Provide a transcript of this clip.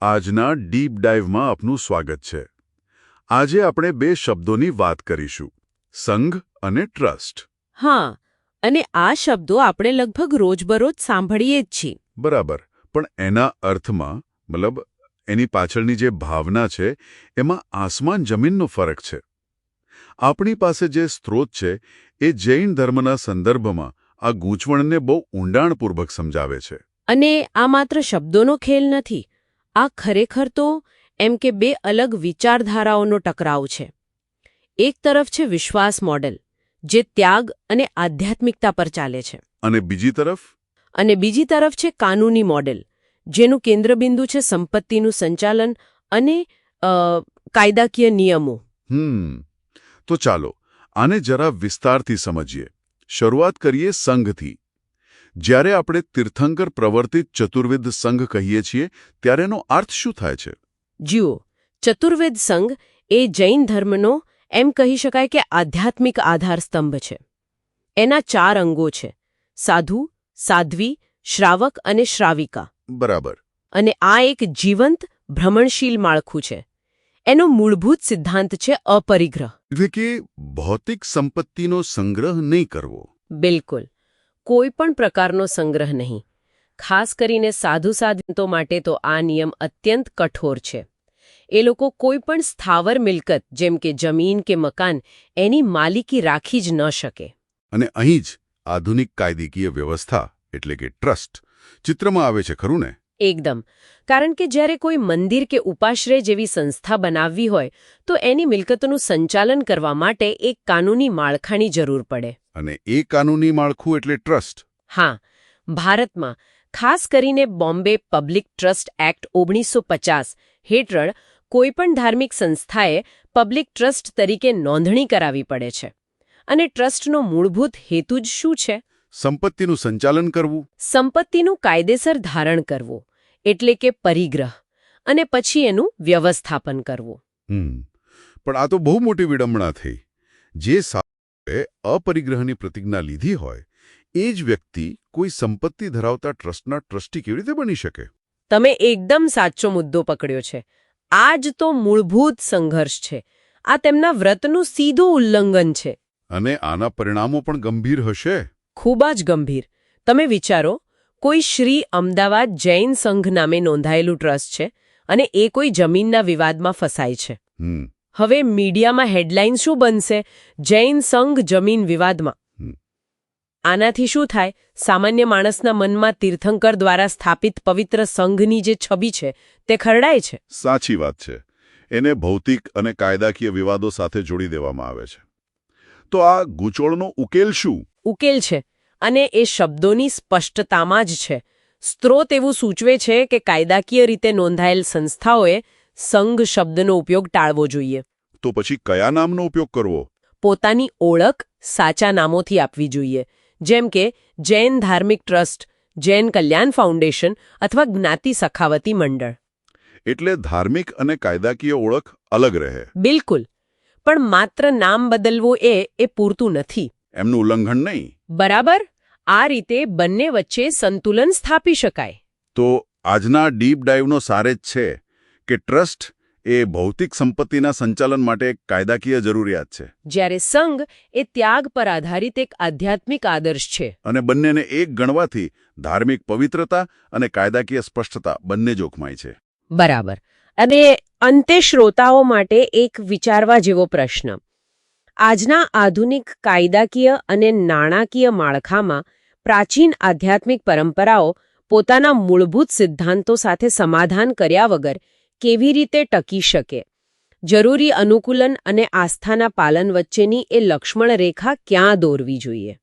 આજના ડીપ ડાઇવમાં આપનું સ્વાગત છે. આજે આપણે બે શબ્દોની વાત કરીશું સંઘ અને ટ્રસ્ટ. હા અને આ શબ્દો આપણે લગભગ રોજબરોજ સાંભળીએ જ છીએ. બરાબર પણ એના અર્થમાં મતલબ એની પાછળની જે ભાવના છે એમાં આસમાન જમીનનો ફરક છે. આપણી પાસે જે સ્ત્રોત છે એ જૈન ધર્મના સંદર્ભમાં આ ગૂંચવણને બહુ ઊંડાણપૂર્વક સમજાવે છે. અને આ માત્ર શબ્દોનો ખેલ નથી આ ખરેખર તો એમ કે બે અલગ વિચારધારાઓનો ટકરાવ છે. એક તરફ છે વિશ્વાસ મોડેલ જે ત્યાગ અને આધ્યાત્મિકતા પર ચાલે છે. અને બીજી તરફ? અને બીજી તરફ છે કાનૂની મોડેલ જેનું કેન્દ્રબિંદુ છે સંપત્તિનું સંચાલન અને કાયદાકીય નિયમો. હમ. તો ચાલો આને જરા વિસ્તારથી સમજીએ. શરૂઆત કરીએ સંઘથી. જ્યારે આપણે તીર્થંકર પ્રવર્તિત ચતુર્વિધ સંઘ કહીએ છીએ ત્યારે એનો અર્થ શું થાય છે? જુઓ ચતુર્વેદ સંઘ એ જૈન ધર્મનો એમ કહી શકાય કે આધ્યાત્મિક આધારસ્તંભ છે. એના ચાર અંગો છે સાધુ સાધ્વી શ્રાવક અને શ્રાવિકા. બરાબર. અને આ એક જીવંત ભ્રમણશીલ માળખું છે. એનો મૂળભૂત સિદ્ધાંત છે અપરિગ્રહ. એટલે કે ભૌતિક સંપત્તિનો સંગ્રહ નહીં કરવો. બિલકુલ. કોઈ પણ પ્રકારનો સંગ્રહ નહીં. ખાસ કરીને સાધુ સાધ્યંતો માટે તો આ નિયમ અત્યંત કઠોર છે. એ લોકો કોઈ પણ સ્થાવર મિલકત, જેમ કે જમીન કે મકાન, એની માલિકી રાખી જ ન શકે. અને અહીં જ આધુનિક કાયદેકીય વ્યવસ્થા, એટલે કે ટ્રસ્ટ, ચિત્રમાં આવે છે, ખરું ને? એકદમ. કારણ કે જ્યારે કોઈ મંદિર કે ઉપાશ્રય જેવી સંસ્થા બનાવવી હોય તો એની મિલકતોનું સંચાલન કરવા માટે એક કાનૂની માળખાની જરૂર પડે. અને એ કાનૂની માળખું એટલે ટ્રસ્ટ. હા ભારતમાં ખાસ કરીને બોમ્બે પબ્લિક ટ્રસ્ટ એક્ટ ઓગણીસો પચાસ હેઠળ કોઈપણ ધાર્મિક સંસ્થાએ પબ્લિક ટ્રસ્ટ તરીકે નોંધણી કરાવવી પડે છે. અને ટ્રસ્ટનો મૂળભૂત હેતુ જ શું છે? સંપત્તિનું સંચાલન કરવું. સંપત્તિનું કાયદેસર ધારણ કરવું એટલે કે પરિગ્રહ અને પછી એનું વ્યવસ્થાપન કરવું. પણ આ તો બહુ મોટી વિડંબણા થઈ. જે સાધુએ અપરિગ્રહની પ્રતિજ્ઞા લીધી હોય એ જ વ્યક્તિ કોઈ સંપત્તિ ધરાવતા ટ્રસ્ટના ટ્રસ્ટી કેવી રીતે બની શકે? તમે એકદમ સાચો મુદ્દો પકડ્યો છે. આ જ તો મૂળભૂત સંઘર્ષ છે. આ તેમના વ્રતનું સીધું ઉલ્લંઘન છે. અને આના પરિણામો પણ ગંભીર હશે? ખૂબ જ ગંભીર. તમે વિચારો કોઈ શ્રી અમદાવાદ જૈન સંઘ નામે નોંધાયેલું ટ્રસ્ટ છે અને એ કોઈ જમીનના વિવાદમાં ફસાય છે. હવે મીડિયામાં હેડલાઇન શું બનશે? જૈન સંઘ જમીન વિવાદમાં. આનાથી શું થાય? સામાન્ય માણસના મનમાં તીર્થંકર દ્વારા સ્થાપિત પવિત્ર સંઘની જે છબી છે તે ખરડાય છે. સાચી વાત છે. એને ભૌતિક અને કાયદાકીય વિવાદો સાથે જોડી દેવામાં આવે છે. તો આ ગૂંચોળનો ઉકેલ શું? ઉકેલ છે અને એ શબ્દોની સ્પષ્ટતામાં જ છે. સ્ત્રોત એવું સૂચવે છે કે કાયદાકીય રીતે નોંધાયેલ સંસ્થાઓએ સંઘ શબ્દનો ઉપયોગ ટાળવો જોઈએ. તો પછી કયા નામનો ઉપયોગ કરવો? પોતાની ઓળખ સાચા નામોથી આપવી જોઈએ. જેમ કે જૈન ધાર્મિક ટ્રસ્ટ જૈન કલ્યાણ ફાઉન્ડેશન અથવા જ્ઞાતિ સખાવતી મંડળ. એટલે ધાર્મિક અને કાયદાકીય ઓળખ અલગ રહે. બિલકુલ. પણ માત્ર નામ બદલવું એ એ પૂરતું નથી. એમનું ઉલ્લંઘન નહીં. બરાબર? આ રીતે બંને વચ્ચે સંતુલન સ્થાપી શકાય. તો આજના ડીપ ડાઈવનો સાર જ છે કે ટ્રસ્ટ એ ભૌતિક સંપત્તિના સંચાલન માટે એક કાયદાકીય જરૂરિયાત છે. જ્યારે સંઘ એ ત્યાગ પર આધારિત એક આધ્યાત્મિક આદર્શ છે. અને બંનેને એક ગણવાથી ધાર્મિક પવિત્રતા અને કાયદાકીય સ્પષ્ટતા બંને જોખમાય છે. બરાબર. અને અંતે શ્રોતાઓ માટે એક વિચારવા જેવો પ્રશ્ન. આજના આધુનિક કાયદાકીય અને નાણાકીય માળખામાં પ્રાચીન આધ્યાત્મિક પરંપરાઓ પોતાના મૂળભૂત સિદ્ધાંતો સાથે સમાધાન કર્યા વગર કેવી રીતે ટકી શકે? જરૂરી અનુકૂલન અને આસ્થાના પાલન વચ્ચેની એ લક્ષ્મણ રેખા ક્યાં દોરવી જોઈએ?